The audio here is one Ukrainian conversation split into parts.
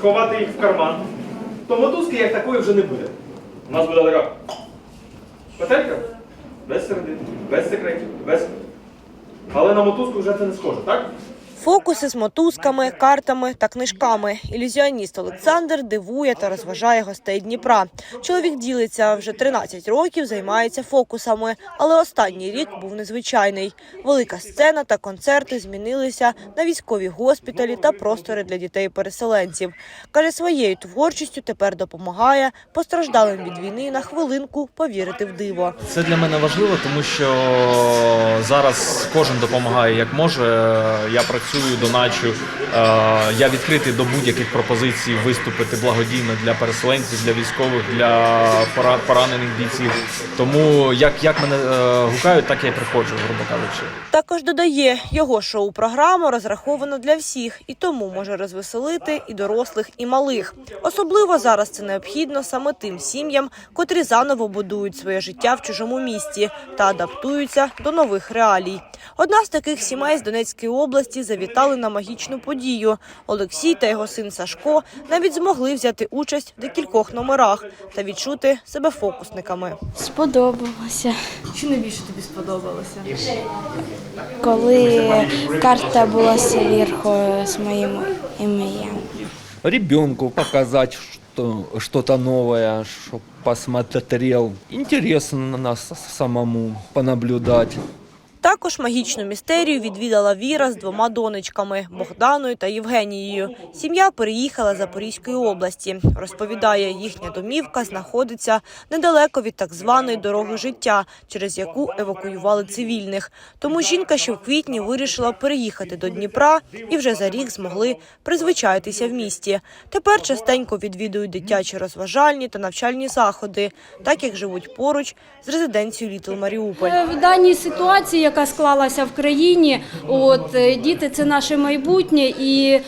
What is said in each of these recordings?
сховати їх в карман, то мотузки як такої вже не буде. У нас буде така петелька без середини, без секретів, без. Але на мотузку вже це не схоже, так? Фокуси з мотузками, картами та книжками. Ілюзіоніст Олександр дивує та розважає гостей Дніпра. Чоловік ділиться вже 13 років, займається фокусами, але останній рік був незвичайний. Велика сцена та концерти змінилися на військові госпіталі та простори для дітей-переселенців. Каже, своєю творчістю тепер допомагає постраждалим від війни на хвилинку повірити в диво. Це для мене важливо, тому що зараз кожен допомагає як може. Я працюю, доначу. Е, Я відкритий до будь-яких пропозицій виступити благодійно для переселенців, для військових, для пора- поранених бійців. Тому як, як мене е, гукають, так я й приходжу, грубо кажучи. Також додає, його шоу-програма розрахована для всіх і тому може розвеселити і дорослих, і малих. Особливо зараз це необхідно саме тим сім'ям, котрі заново будують своє життя в чужому місті та адаптуються до нових реалій. Одна з таких сімей з Донецької області завітали на магічну подію. Олексій та його син Сашко навіть змогли взяти участь в декількох номерах та відчути себе фокусниками. Сподобалося. Що найбільше тобі сподобалося? Коли карта була зверху з моїм ім'ям. ребенку показать что, что-то новое, чтобы посмотрел. Интересно на нас самому понаблюдать. Також магічну містерію відвідала Віра з двома донечками Богданою та Євгенією. Сім'я переїхала з Запорізької області. Розповідає, їхня домівка знаходиться недалеко від так званої дороги життя, через яку евакуювали цивільних. Тому жінка ще в квітні вирішила переїхати до Дніпра і вже за рік змогли призвичаїтися в місті. Тепер частенько відвідують дитячі розважальні та навчальні заходи, так як живуть поруч з резиденцією Літл Маріуполь. Е, В даній ситуації, яка склалася в країні, от е, діти це наше майбутнє, і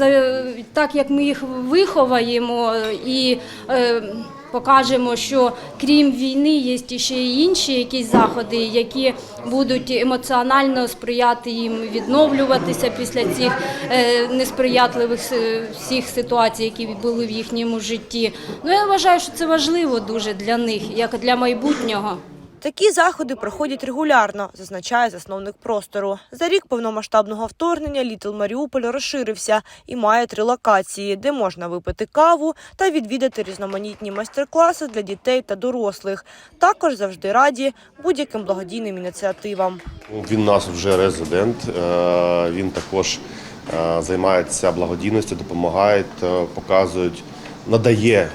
е, так як ми їх виховаємо і е, покажемо, що крім війни є ще й інші якісь заходи, які будуть емоціонально сприяти їм відновлюватися після цих несприятливих всіх ситуацій, які були в їхньому житті. Ну я вважаю, що це важливо дуже для них, як для майбутнього. Такі заходи проходять регулярно, зазначає засновник простору. За рік повномасштабного вторгнення Літл Маріуполь розширився і має три локації, де можна випити каву та відвідати різноманітні майстер-класи для дітей та дорослих. Також завжди раді будь-яким благодійним ініціативам. Він у нас вже резидент. е, Він також е, займається благодійністю, допомагає, е, показують, надає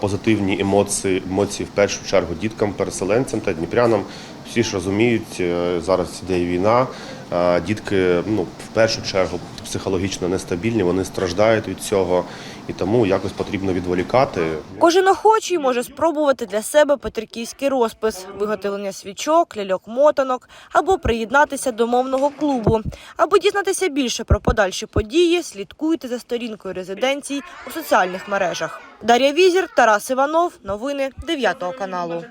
позитивні емоції, емоції в першу чергу діткам, переселенцям та дніпрянам. Всі ж розуміють, е, зараз іде війна. е, Дітки ну, в першу чергу психологічно нестабільні, вони страждають від цього, і тому якось потрібно відволікати. Кожен охочий може спробувати для себе петриківський розпис, виготовлення свічок, ляльок-мотанок або приєднатися до мовного клубу. Аби дізнатися більше про подальші події, слідкуйте за сторінкою резиденцій у соціальних мережах. Дар'я Візір, Тарас Іванов. Новини 9 каналу.